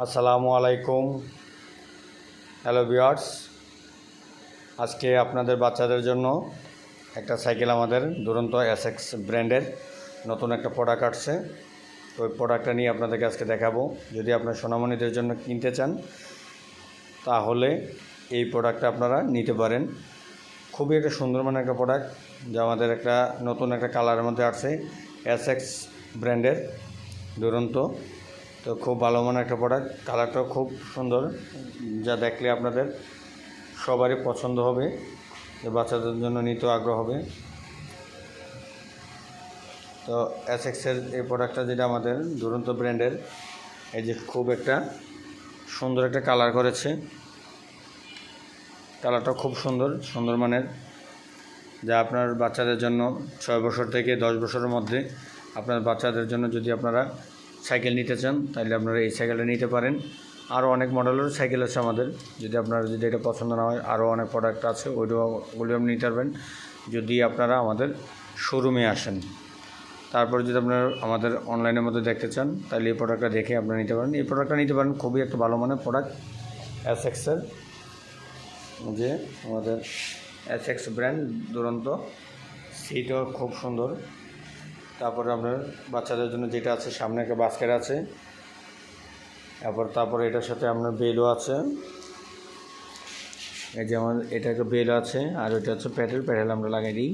আসসালামু আলাইকুম। Hello viewers আজকে আপনাদের বাচ্চাদের জন্য একটা সাইকেল আমাদের দুরন্ত এসএক্স ব্র্যান্ডের নতুন একটা প্রোডাক্ট আসছে। ওই প্রোডাক্টটা নিয়ে আপনাদেরকে আজকে দেখাবো। যদি আপনার সোনামণিদের জন্য কিনতে চান, তাহলে এই প্রোডাক্টটা আপনারা নিতে পারেন। খুবই একটা সুন্দর মানের একটা প্রোডাক্ট যা আমাদের একটা নতুন একটা কালারের মধ্যে আসছে এসএক্স ব্র্যান্ডের দুরন্ত তো খুব ভালো মানের একটা প্রোডাক্ট কালারটাও খুব সুন্দর, যা দেখলে আপনাদের সবারই পছন্দ হবে বাচ্চাদের জন্য নিতে আগ্রহ হবে। তো এসএক্সের এই প্রোডাক্টটা যেটা আমাদের দুরন্ত ব্র্যান্ডের এই যে খুব একটা সুন্দর একটা কালার করেছে। কালারটা খুব সুন্দর সুন্দর মানের, যা আপনার বাচ্চাদের জন্য ছয় বছর থেকে দশ বছরের মধ্যে আপনার বাচ্চাদের জন্য যদি আপনারা সাইকেল নিতে চান তাহলে আপনারা এই সাইকেলটা নিতে পারেন। আরও অনেক মডেলের সাইকেল আছে আমাদের। যদি আপনার যদি এটা পছন্দ না হয় আরও অনেক প্রোডাক্ট আছে, ওইগুলো আপনি নিতে পারবেন। যদি আপনারা আমাদের শোরুমে আসেন। তারপর যদি আপনার আমাদের অনলাইনের মধ্যে দেখতে চান তাহলে এই প্রোডাক্টটা দেখে আপনারা নিতে পারেন। এই প্রোডাক্টটা নিতে পারেন, খুবই একটা ভালো মানের প্রোডাক্ট এস এক্সের যে আমাদের এস এক্স ব্র্যান্ড দুরন্ত। সিটও খুব সুন্দর। তারপরে আপনার বাচ্চাদের জন্য যেটা আছে, সামনে একটা বাস্কেট আছে। তারপর তারপরে এটার সাথে আপনার বেলও আছে। এই যে আমার, এটা একটা বেল আছে, আর ওইটা হচ্ছে প্যাটেল প্যাটেল আমরা লাগিয়ে দিই।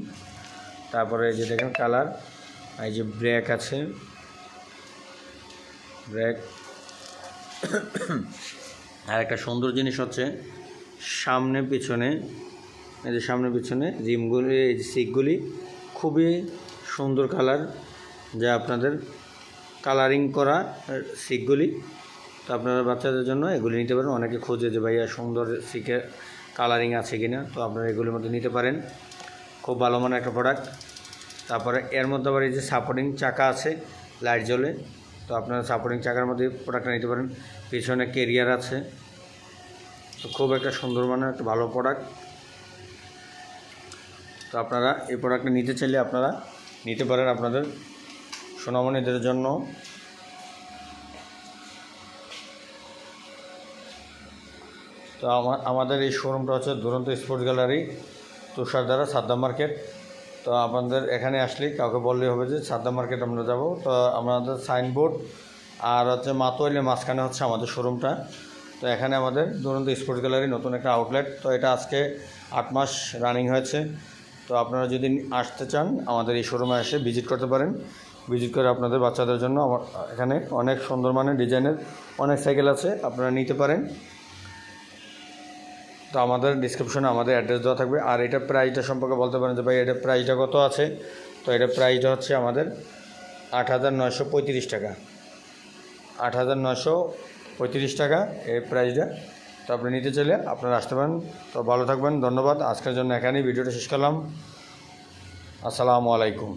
তারপরে এই যে দেখেন কালার এই যে ব্র্যাক আছে। ব্রেক আর একটা সুন্দর জিনিস হচ্ছে সামনে পিছনে এই যে সামনে পিছনে রিমগুলি, এই যে সিকগুলি খুবই সুন্দর কালার যা আপনাদের কালারিং করা সিকগুলি তো আপনারা বাচ্চাদের জন্য এগুলি নিতে পারেন। অনেকে খোঁজে যে, ভাইয়া, সুন্দর সিকে কালারিং আছে কিনা? তো আপনারা এগুলির মধ্যে নিতে পারেন। খুব ভালো মানের একটা প্রোডাক্ট তারপরে এর মধ্যে আবার এই যে সাপোর্টিং চাকা আছে লাইট জ্বলে, তো আপনারা সাপোর্টিং চাকার মধ্যে প্রোডাক্টটা নিতে পারেন। পিছনে কেরিয়ার আছে। তো খুব একটা সুন্দর মানের একটা ভালো প্রোডাক্ট তো আপনারা এই প্রোডাক্টটা নিতে চাইলে আপনারা নিতে পারেন আপনাদের সোনামণিদের জন্য। তো আমা- আমাদের এই শোরুমটা হচ্ছে দুরন্ত স্পোর্টস গ্যালারি তুষারদারা সাদ্দা মার্কেট। তো আপনাদের এখানে আসলেই কাউকে বললেই হবে যে সাদ্দা মার্কেট আমরা যাব। তো আমাদের সাইনবোর্ড আর হচ্ছে মাতোয়াইলের মাঝখানে হচ্ছে আমাদের শোরুমটা। তো এখানে আমাদের দুরন্ত স্পোর্টস গ্যালারি নতুন একটা আউটলেট। তো এটা আজকে আট মাস রানিং হয়েছে। তো আপনারা যদি আসতে চান, আমাদের এই শোরুমে এসে ভিজিট করতে পারেন। ভিজিট করে আপনাদের বাচ্চাদের জন্য আমার, এখানে অনেক সুন্দর মানের ডিজাইনের অনেক সাইকেল আছে, আপনারা নিতে পারেন। তো আমাদের ডিসক্রিপশনে আমাদের অ্যাড্রেস দেওয়া থাকবে। আর এটা প্রাইসটা সম্পর্কে বলতে পারেন যে, ভাই, এটা প্রাইসটা কত আছে? তো এটা প্রাইসটা হচ্ছে আমাদের আট হাজার পঁয়ত্রিশ টাকা। আট হাজার পঁয়ত্রিশ টাকা, এই প্রাইসটা তো আপনি নিতে চাইলে আপনারা আসতে পারেন। তো ভালো থাকবেন, ধন্যবাদ। আজকের জন্য এখানেই ভিডিওটা শেষ করলাম। আসসালামু আলাইকুম।